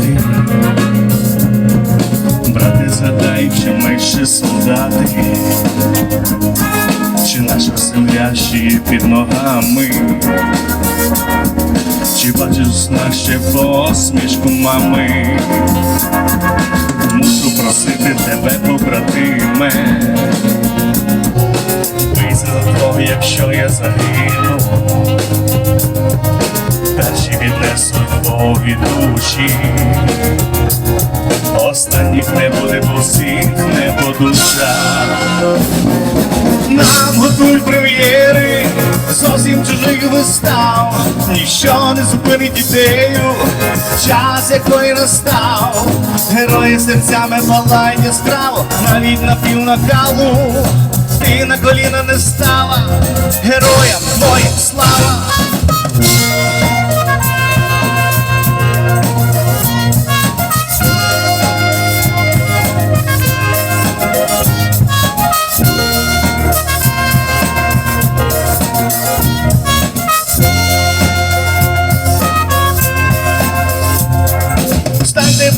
ти, брати, згадай, чи менше солдати, чи наша земля ще під ногами, чи бачиш наші снах ще посмішку мами, мушу просити тебе, побратиме, Бий за якщо я загину, перші віднесу. Богові душі. Останніх не буде, бо всіх не по душах. Нам готують прем'єри зовсім чужих вистав, ніщо не зупинить ідею, час якої настав, герої серцями палають яскраво, навіть на пів накалу, ти на коліна не стала, героям твоїм слава.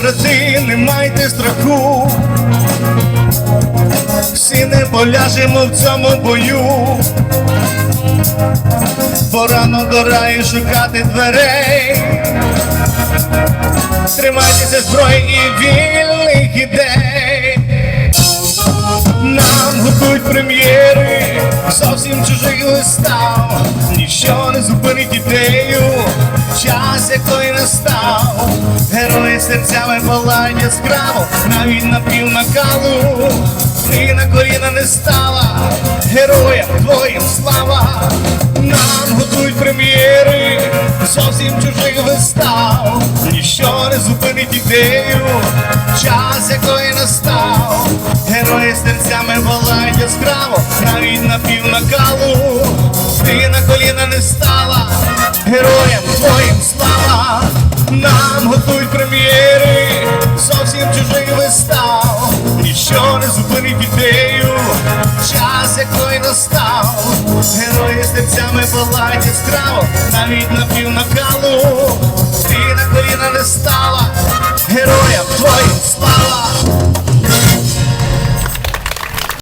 Брати, не майте страху. Всі не поляжемо в цьому бою. Порано дорає шукати дверей. Тримайтеся зброї і вільних ідей. Нам готують прем'єри зовсім чужих вистав, ніщо не зупинить ідею, час якої настав, герої серцями палають яскраво, навіть на пів накалу, ти на коліна не стала, героям твоїм слава, нам готують прем'єри зовсім чужих вистав, ніщо не зупинить ідею, час якої настав, герої серцями палають яскраво, навіть на пів накалу, ти на коліна не стала, героям своїм слава, нам готують прем'єри, зовсім чужих вистав, ніщо не зупинить ідею, час якої настав, герої з тецями палаті страво, навіть напів накалу, ти на коліна не стала героям.